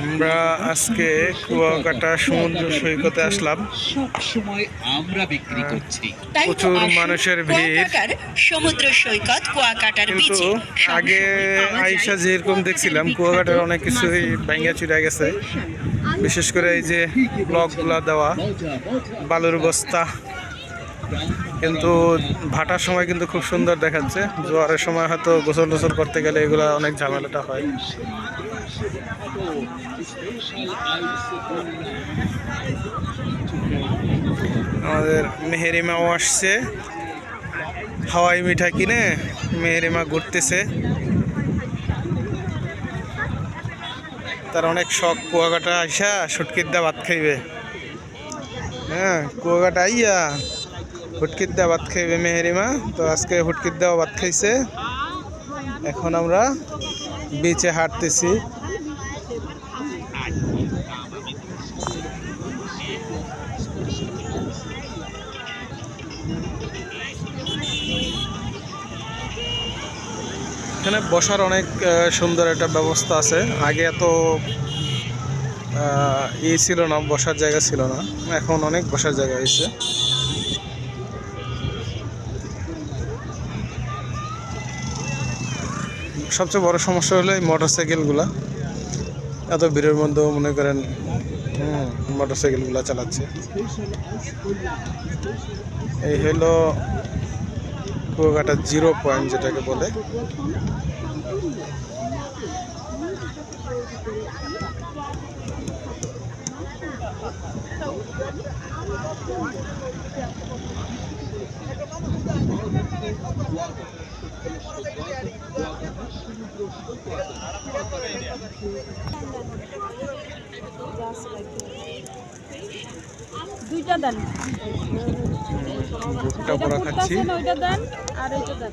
আমরা আজকে কুয়াকাটা সমুদ্র সৈকতে আসলাম। সব সময় আমরা বিক্রি করছি। প্রচুর মানুষের ভিড়। সমুদ্র সৈকত কুয়াকাটার কিন্তু আগে আইসা যেরকম দেখছিলাম কুয়াকাটার অনেক কিছুই ভাঙ্গা চুরা গেছে। বিশেষ করে এই যে ব্লকগুলা দেওয়া বালুর বস্তা। কিন্তু ভাটার সময় কিন্তু খুব সুন্দর দেখাচ্ছে। জোয়ারের সময় হয়তো গোসল টোসল করতে গেলে এগুলা অনেক ঝামেলাটা হয়। আমাদের মেহেরিমাও আসছে। হাওয়াই মিঠা কিনে মেহেরিমা ঘুরতেছে। তার অনেক শখ, কুয়াকাটা আইসা সুটকির দা ভাত খাইবে। হ্যাঁ কুয়াকাটা আইয়া হুটকির দা ভাত খাইবে মেহেরিমা তো আজকে হুটকির দাও ভাত খাইছে। এখন আমরা বিচে হাঁটতেছি। এখানে বসার অনেক সুন্দর একটা ব্যবস্থা আছে। আগে এত ই ছিল না, বসার জায়গা ছিল না। এখন অনেক বসার জায়গা হয়েছে। সবচেয়ে বড় সমস্যা হলো এই মোটর সাইকেলগুলা এত ভিড়ের মধ্যেও মনে করেন মোটর সাইকেলগুলা চালাচ্ছে। এই হলো কুয়াকাটা জিরো পয়েন্ট যেটাকে বলে। দুইটা দেন। এটা পুটটা আছে না ওইটা আর এটা দেন।